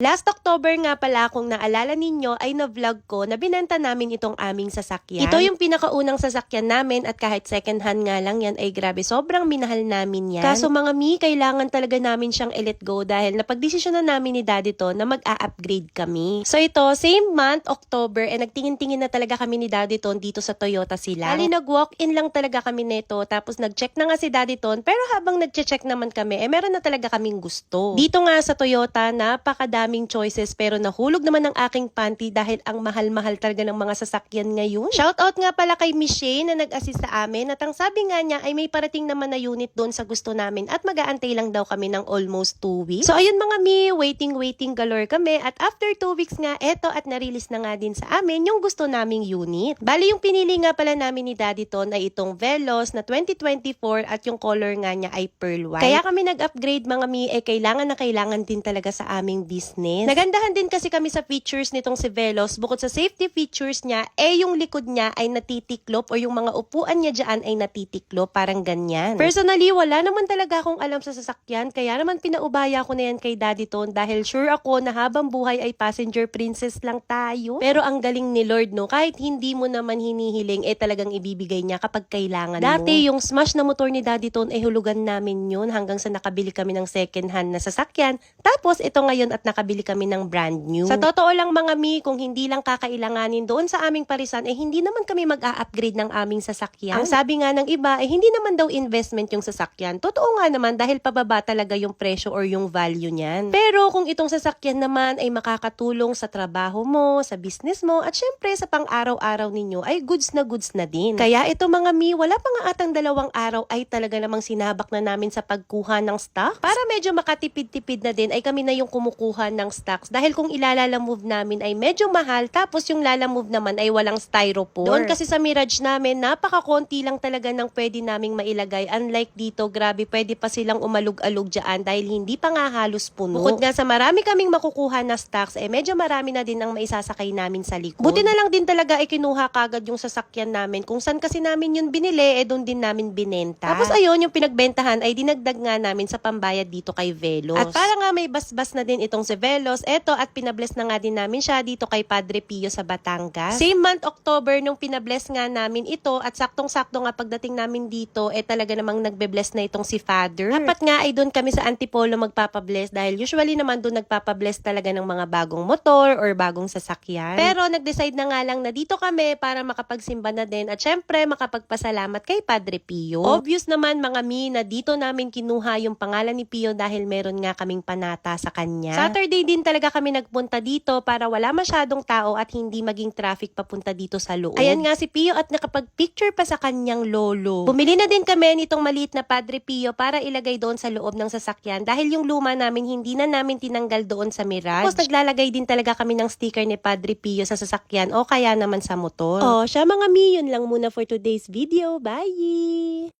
Last October nga pala kung naalala ninyo ay na-vlog ko na binenta namin itong aming sasakyan. Ito yung pinakaunang sasakyan namin at kahit second hand nga lang yan ay grabe sobrang minahal namin yan. Kaso mga mi, kailangan talaga namin siyang i-let go dahil napagdesisyon na namin ni daddy to na mag-a-upgrade kami. So ito, same month, October, eh nagtingin-tingin na talaga kami ni daddy ton dito sa Toyota sila. Hali nag-walk-in lang talaga kami neto tapos nag-check na nga si daddy ton pero habang nag-check naman kami, eh meron na talaga kaming gusto. Dito nga sa Toyota, napakadaming choices pero nahulog naman ang aking panty dahil ang mahal-mahal talaga ng mga sasakyan ngayon. Shoutout nga pala kay Michelle na nag-assist sa amin at ang sabi nga niya ay may parating naman na unit doon sa gusto namin at mag-aantay lang daw kami ng almost 2 weeks. So ayun mga mi, waiting waiting galore kami at after 2 weeks nga eto at na-release na nga din sa amin yung gusto naming unit. Bali yung pinili nga pala namin ni Daddy Ton ay itong Velos na 2024 at yung color nga niya ay pearl white. Kaya kami nag-upgrade mga mi eh kailangan na kailangan din talaga sa aming business. Nagandahan din kasi kami sa features nitong si Velos bukod sa safety features niya eh yung likod niya ay natitiklop o yung mga upuan niya dyan ay natitiklop parang ganyan. Personally wala naman talaga akong alam sa sasakyan kaya naman pinaubaya ko na yan kay Daddy Ton dahil sure ako na habang buhay ay passenger princess lang tayo. Pero ang galing ni Lord no kahit hindi mo naman hinihiling eh talagang ibibigay niya kapag kailangan mo. Dati yung smash na motor ni Daddy Ton eh hulugan namin yun hanggang sa nakabili kami ng second hand na sasakyan. Tapos ito ngayon at nakabili kami ng brand new. Sa totoo lang mga mi, kung hindi lang kakailanganin doon sa aming parisan, eh hindi naman kami mag-a-upgrade ng aming sasakyan. Ang sabi nga ng iba, eh hindi naman daw investment yung sasakyan. Totoo nga naman dahil pababa talaga yung presyo or yung value niyan. Pero kung itong sasakyan naman ay makakatulong sa trabaho mo, sa business mo, at syempre sa pang-araw-araw ninyo, ay goods na goods na din. Kaya ito mga mi, wala pa nga atang dalawang araw ay talaga namang sinabak na namin sa pagkuha ng stock. Para medyo makatipid-tipid na din ay kami na yung kumukuha ng stocks. Dahil kung ilalala move namin ay medyo mahal, tapos yung lala move naman ay walang styrofoam. Doon kasi sa Mirage namin, napaka-konti lang talaga ng pwede naming mailagay. Unlike dito, grabe, pwede pa silang umalog-alog dyan dahil hindi pa nga halos puno. Bukod nga sa marami kaming makukuha na stocks, eh medyo marami na din ang maisasakay namin sa likod. Buti na lang din talaga ay kinuha kagad yung sasakyan namin. Kung saan kasi namin yun binili, eh doon din namin binenta. Tapos ayun, yung pinagbentahan ay dinagdag nga namin sa pambayad dito kay Velos. At para nga may basbas na din itong si Velos, eto at pinabless na nga din namin siya dito kay Padre Pio sa Batangas. Same month October nung pinabless nga namin ito at saktong-sakto nga pagdating namin dito, eh talaga namang nagbe-bless na itong si Father. Dapat nga ay doon kami sa Antipolo magpapabless dahil usually naman doon nagpapabless talaga ng mga bagong motor or bagong sasakyan. Pero nag-decide na nga lang na dito kami para makapagsimba na din at syempre makapagpasalamat kay Padre Pio. Obvious naman mga mi na dito namin kinuha yung pangalan ni Pio dahil meron nga kaming panata sa kanya. Saturday din talaga kami nagpunta dito para wala masyadong tao at hindi maging traffic papunta dito sa loob. Ayan nga si Pio at nakapag-picture pa sa kanyang lolo. Bumili na din kami nitong maliit na Padre Pio para ilagay doon sa loob ng sasakyan dahil yung luma namin hindi na namin tinanggal doon sa Mirage. Tapos naglalagay din talaga kami ng sticker ni Padre Pio sa sasakyan o kaya naman sa motor. Oh, siya mga mi, yun lang muna for today's video. Bye!